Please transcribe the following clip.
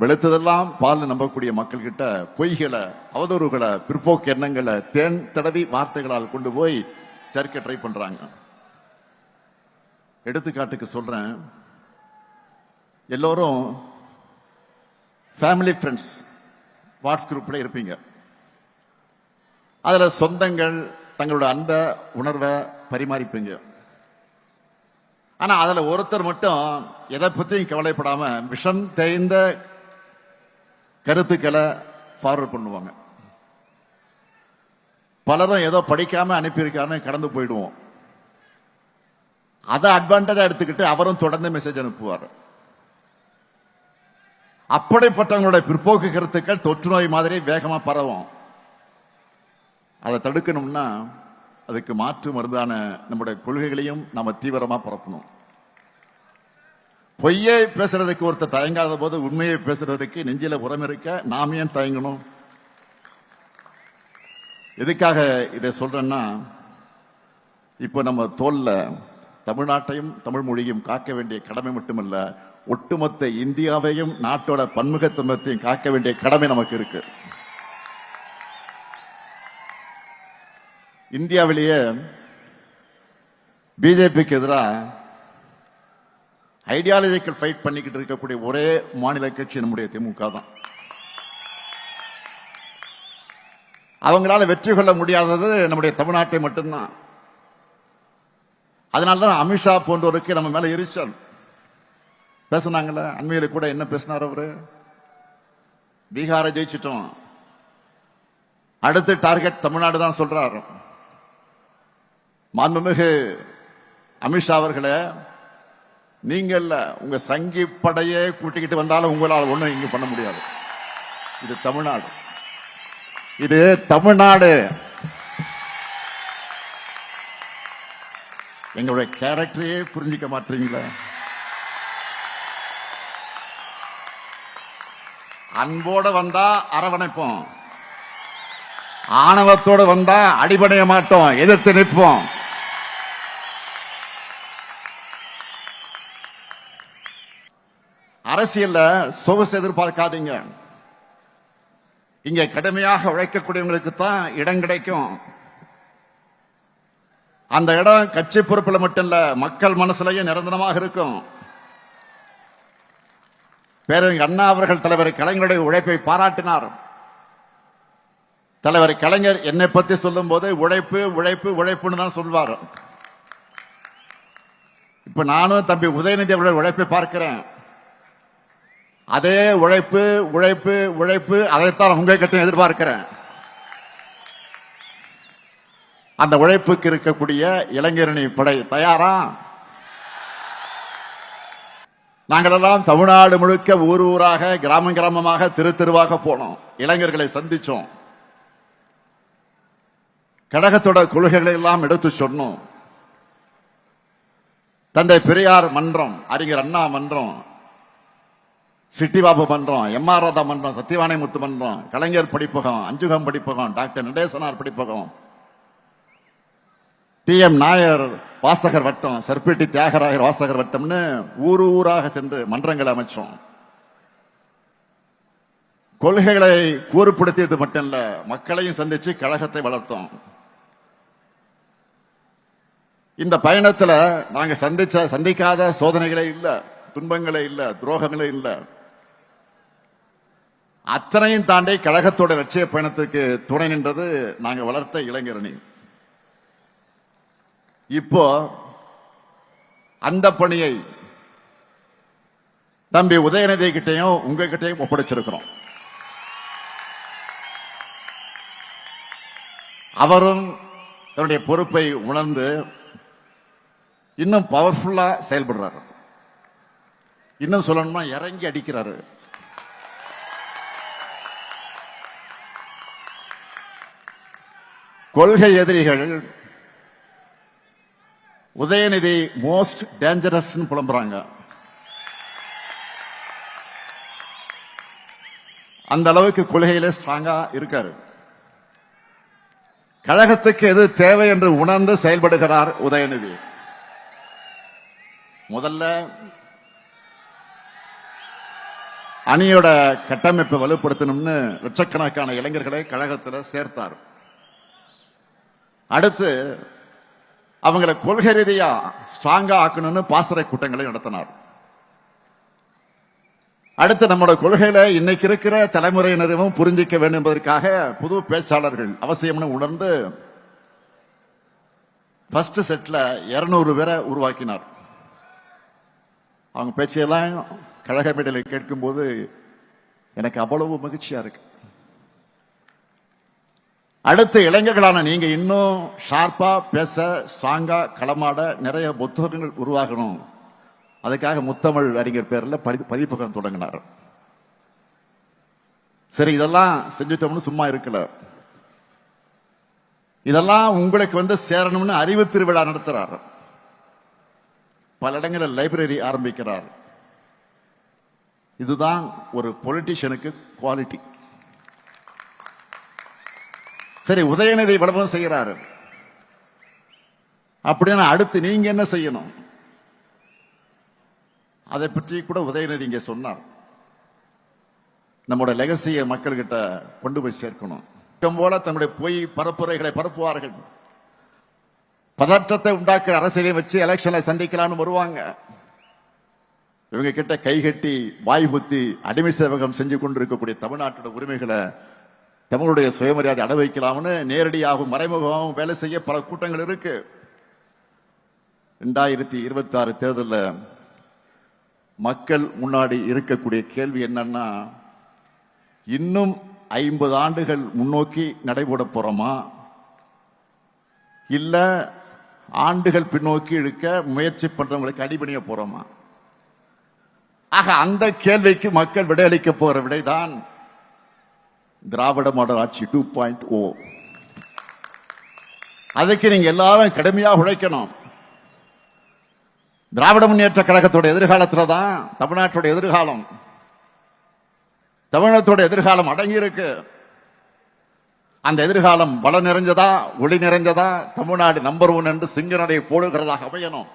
வெளுத்ததெல்லாம் பால் நம்பக்கூடிய மக்கள் கிட்ட பொய்களை அவதூறுகளை பிற்போக்கு எண்ணங்களை தேன் தடவி வார்த்தைகளால் கொண்டு போய் சேர்க்க ட்ரை பண்றாங்க. எடுத்துக்காட்டுக்கு சொல்றேன். எல்லோரும் ஃபேமிலி ஃப்ரெண்ட்ஸ் வாட்ஸ் குரூப்ல இருப்பீங்க. அதில் சொந்தங்கள் தங்களோட அன்பை உணர்வை பரிமாறிப்பீங்க. ஆனால் அதில் ஒருத்தர் மட்டும் எதை பற்றியும் கவலைப்படாமல் விஷம் தேய்ந்த கருத்துக்களை ஃபார்வர்ட் பண்ணுவாங்க. பலரும் ஏதோ படிக்காம அனுப்பியிருக்காருன்னு கடந்து போயிடுவோம். அதை அட்வான்டேஜா எடுத்துக்கிட்டு அவரும் தொடர்ந்து மெசேஜ் அனுப்புவார். அப்படிப்பட்டவங்களுடைய பிற்போக்கு கருத்துக்கள் தொற்று நோய் மாதிரி வேகமா பரவும். அதை தடுக்கணும்னா அதுக்கு மாற்று மருந்தான நம்முடைய கொள்கைகளையும் நாம தீவிரமா பரப்பணும். பொய்யை பேசுறதுக்கு ஒருத்தர் தயங்காத போது உண்மையை பேசுறதுக்கு நெஞ்சில உரம் இருக்க நாம் ஏன் தயங்கணும்? எதுக்காக இதை சொல்றேன்னா இப்போ நம்ம தோல்ல தமிழ்நாட்டையும் தமிழ் மொழியும் காக்க வேண்டிய கடமை மட்டுமல்ல ஒட்டுமொத்த இந்தியாவையும் நாட்டோட பன்முகத்தன்மத்தையும் காக்க வேண்டிய கடமை நமக்கு இருக்கு. இந்தியாவிலேயே பிஜேபிக்கு எதிராக ஐடியாலஜிக்கல் ஃபைட் பண்ணிக்கிட்டு இருக்கக்கூடிய ஒரே மாநில கட்சி நம்முடைய திமுக தான். அவங்களால வெற்றி கொள்ள முடியாதது நம்முடைய தமிழ்நாட்டை மட்டும்தான். அதனால தான் அமித்ஷா போன்றோருக்கு நம்ம மேல எரிச்சல். பேசுனாங்கல்ல அண்மையில கூட என்ன பேசினார் அவரு? பீகாரை ஜெயிச்சிட்டோம். அடுத்து டார்கெட் தமிழ்நாடு தான் சொல்றாரு. மாண்புமிகு அமித்ஷா அவர்களை நீங்கள் உங்க சங்கி படையே கூட்டிக்கிட்டு வந்தாலும் உங்களால் ஒண்ணும் இங்க பண்ண முடியாது. இது தமிழ்நாடு. இது தமிழ்நாடு. எங்களுடைய கேரக்டரையே புரிஞ்சிக்க மாட்டீங்களா? அன்போட வந்தா அரவணைப்போம். ஆணவத்தோட வந்தா அடிபடைய மாட்டோம். எதிர்த்து நிற்போம். அரசியல்ல சொகுசு எதிர்பார்க்காதீங்க. இங்க கடுமையாக உழைக்கக்கூடியவங்களுக்கு தான் இடம் கிடைக்கும். அந்த இடம் கட்சி பொறுப்புல மட்டும் இல்ல மக்கள் மனசுலயும் நிரந்தரமாக இருக்கும். பேரறிஞர் அண்ணா அவர்கள் தலைவர் கலைஞருடைய உழைப்பை பாராட்டினார். தலைவர் கலைஞர் என்னை பத்தி சொல்லும் போது உழைப்பு உழைப்பு உழைப்புன்னு தான் சொல்வார். இப்ப நானும் தம்பி உதயநிதி அவர்கள் உழைப்பை பார்க்கிறேன். அதே உழைப்பு உழைப்பு உழைப்பு அதைத்தான் உங்க கிட்ட எதிர்பார்க்கிறேன். அந்த உழைப்புக்கு இருக்கக்கூடிய இளைஞரணி படை தயாரா? நாங்களெல்லாம் தமிழ்நாடு முழுக்க ஊர் ஊராக கிராமம் கிராமமாக தெரு தெருவாக போனோம். இளைஞர்களை சந்திச்சோம். கழகத்தோட கொள்கைகளை எல்லாம் எடுத்து சொன்னோம். தந்தை பெரியார் மன்றம் அறிஞர் அண்ணா மன்றம் சிட்டிபாபு மன்றம் எம் ஆர் ராதா பண்றோம் சத்தியவானை முத்து பண்றோம் கலைஞர் படிப்பகம் அஞ்சுகம் படிப்பகம் டாக்டர் நடேசனார் படிப்பகம். டி எம் நாயர் வாசகர் வட்டம் சர்பிட்டி தியாகராயர் வாசகர் வட்டம்னு ஊர் ஊராக சென்று மன்றங்களை அமைச்சோம். கொள்கைகளை கூறுபடுத்தியது மட்டும் இல்ல மக்களையும் சந்திச்சு கழகத்தை வளர்த்தோம். இந்த பயணத்துல நாங்க சந்திச்ச சந்திக்காத சோதனைகளே இல்லை. துன்பங்களே இல்ல துரோகங்களே இல்ல. அத்தனையும் தாண்டி கழகத்தோட லட்சிய பயணத்துக்கு துணை நின்றது நாங்க வளர்த்த இளைஞரணி. இப்போ அந்த பணியை தம்பி உதயநிதி கிட்டையும் உங்ககிட்டயும் ஒப்படைச்சிருக்கிறோம். அவரும் தன்னுடைய பொறுப்பை உணர்ந்து இன்னும் பவர்ஃபுல்லா செயல்படுறாரு. இன்னும் சொல்லணும்னா இறங்கி அடிக்கிறாரு. கொள்கை எதிரிகள் உதயநிதி மோஸ்ட் டேஞ்சரஸ் புலம்புறாங்க. அந்த அளவுக்கு கொள்கையில ஸ்ட்ராங்கா இருக்காரு. கழகத்துக்கு எது தேவை என்று உணர்ந்து செயல்படுகிறார் உதயநிதி. முதல்ல அணியோட கட்டமைப்பை வலுப்படுத்தணும்னு லட்சக்கணக்கான இளைஞர்களை கழகத்தில் சேர்த்தார். அடுத்து அவங்களை கொள்கை ரீதியா ஸ்ட்ராங்கா ஆக்கணும்னு பாசறை கூட்டங்களை நடத்தினார். அடுத்து நம்மளோட கொள்கையில இன்னைக்கு இருக்கிற தலைமுறையினரும் புரிஞ்சிக்க வேண்டும் என்பதற்காக புது பேச்சாளர்கள் அவசியம்னு உணர்ந்து ஃபர்ஸ்ட் செட்ல இருநூறு பேரை உருவாக்கினார். அவங்க பேச்சையெல்லாம் கழக கேட்கும்போது எனக்கு அவ்வளவு மகிழ்ச்சியா இருக்கு. அடுத்த இளைஞர்களான நீங்க இன்னும் ஷார்ப்பா பேச ஸ்ட்ராங்கா களமாட நிறைய புத்தகங்கள் உருவாகணும். அதுக்காக முத்தமிழ் அறிஞர் பேர்ல பதி- பதிப்பகம் தொடங்கினார். சரி இதெல்லாம் செஞ்சுட்டோம்னு சும்மா இருக்கல. இதெல்லாம் உங்களுக்கு வந்து சேரணும்னு அறிவு திருவிழா நடத்துறார். பல இடங்களில் லைப்ரரி ஆரம்பிக்கிறார். இதுதான் ஒரு பொலிட்டிஷியனுக்கு குவாலிட்டி சரி உதயநிதி விளம்பரம் செய்கிறாரு. அப்படின்னா அடுத்து நீங்க என்ன செய்யணும்? அதை பற்றி கூட உதயநிதி இங்க சொன்னார். நம்முடைய லெகசியை மக்கள்கிட்ட கொண்டு போய் சேர்க்கணும். போல தன்னுடைய பொய் பரப்புரைகளை பரப்புவார்கள். பதற்றத்தை உண்டாக்குற அரசியலை வச்சு எலெக்ஷனை சந்திக்கலாம்னு வருவாங்க. இவங்க கிட்ட கைகட்டி வாய் புத்தி அடிமை சேவகம் செஞ்சு கொண்டிருக்கக்கூடிய தமிழ்நாட்டோட உரிமைகளை தமிழுடைய சுயமரியாதை அட வைக்கலாம்னு நேரடியாகவும் மறைமுகமாகவும் வேலை செய்ய பல கூட்டங்கள் இருக்கு. ரெண்டாயிரத்தி இருபத்தி ஆறு தேர்தலில் மக்கள் முன்னாடி இருக்கக்கூடிய கேள்வி என்னன்னா இன்னும் ஐம்பது ஆண்டுகள் முன்னோக்கி நடைபோட போறோமா? இல்ல ஆண்டுகள் பின்னோக்கி இழுக்க முயற்சி பண்றவங்களுக்கு அடிபணிய போறோமா? ஆக அந்த கேள்விக்கு மக்கள் விடையளிக்க போற விடைதான் திராவிட மாடல் ஆட்சி டூ பாயிண்ட் ஓ அதுக்கு நீங்க எல்லாரும் கடுமையாக உழைக்கணும். திராவிட முன்னேற்ற கழகத்தோட எதிர்காலத்தில் தான் தமிழ்நாட்டோட எதிர்காலம். தமிழகத்தோட எதிர்காலம் அடங்கி இருக்கு. அந்த எதிர்காலம் பல நிறைஞ்சதா ஒளி நிறைஞ்சதா தமிழ்நாடு நம்பர் ஒன் என்று சிங்கனடை போடுகிறதாக அமையணும்.